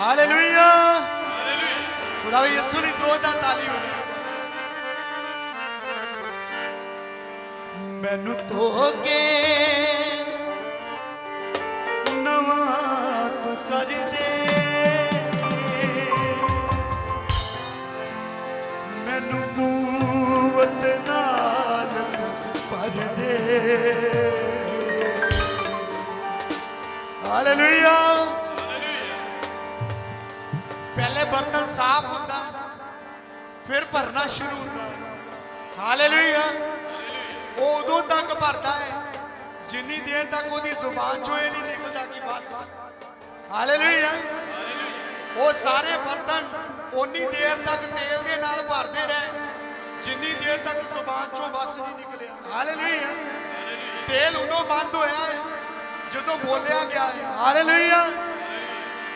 Hallelujah ਖੁਦਾ ਵੀ ਯਿਸੂ ਦੀ ਜ਼ੋਰਦਾਰ ਤਾਲੀ ਹੋਵੇ ਮੈਨੂੰ ਧੋ ਕੇ ਨਵਾਂ ਤੂੰ ਕਰ ਦੇ ਮੈਨੂੰ ਨਾਲ ਤੂੰ ਭਰ ਦੇ ਹਾਲੇਲੂਇਆ ਸਾਫ਼ ਹੁੰਦਾ ਫਿਰ ਭਰਨਾ ਸ਼ੁਰੂ ਹੁੰਦਾ ਹਾਲੇਲੂਇਆ ਉਹ ਉਦੋਂ ਤੱਕ ਭਰਦਾ ਹੈ ਜਿੰਨੀ ਦੇਰ ਤੱਕ ਉਹਦੀ ਜ਼ੁਬਾਨ ਚੋਂ ਇਹ ਨਹੀਂ ਨਿਕਲਦਾ ਕਿ ਬਸ। ਹਾਲੇਲੂਇਆ ਉਹ ਸਾਰੇ ਬਰਤਨ ਓਨੀ ਦੇਰ ਤੱਕ ਤੇਲ ਦੇ ਨਾਲ ਭਰਦੇ ਰਹੇ ਜਿੰਨੀ ਦੇਰ ਤੱਕ ਜ਼ੁਬਾਨ ਚੋਂ ਬਸ ਨਹੀਂ ਨਿਕਲਿਆ। ਹਾਲੇਲੂਇਆ ਤੇਲ ਉਦੋਂ ਬੰਦ ਹੋਇਆ ਹੈ ਜਦੋਂ ਬੋਲਿਆ ਗਿਆ ਹੈ। ਹਾਲੇਲੂਇਆ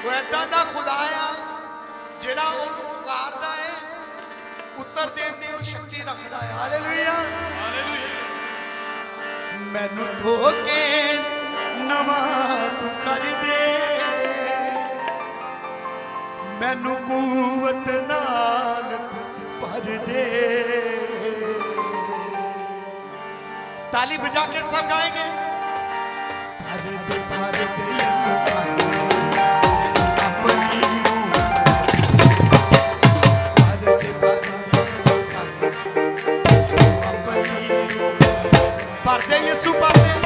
ਉਹ ਏਦਾਂ ਦਾ ਖੁਦਾ ਆ ਜਿਹੜਾ ਉਹਨੂੰ ਪੁਕਾਰਦਾ ਹੈ, ਉੱਤਰ ਦੇਣ ਦੀ ਉਹ ਸ਼ਕਤੀ ਰੱਖਦਾ ਹੈ। ਹਾਲੇਲੂਇਆ ਮੈਨੂੰ ਧੋ ਕੇ ਨਵਾਂ ਤੂੰ ਕਰ ਦੇ। ਮੈਨੂੰ ਕੂਵਤ ਨਾਲ ਤੂੰ ਭਰ ਦੇ। ਤਾਲੀ ਬਜਾ ਕੇ ਸਭ ਗਾਏਗੇ। ਭਰ Parteje su parteje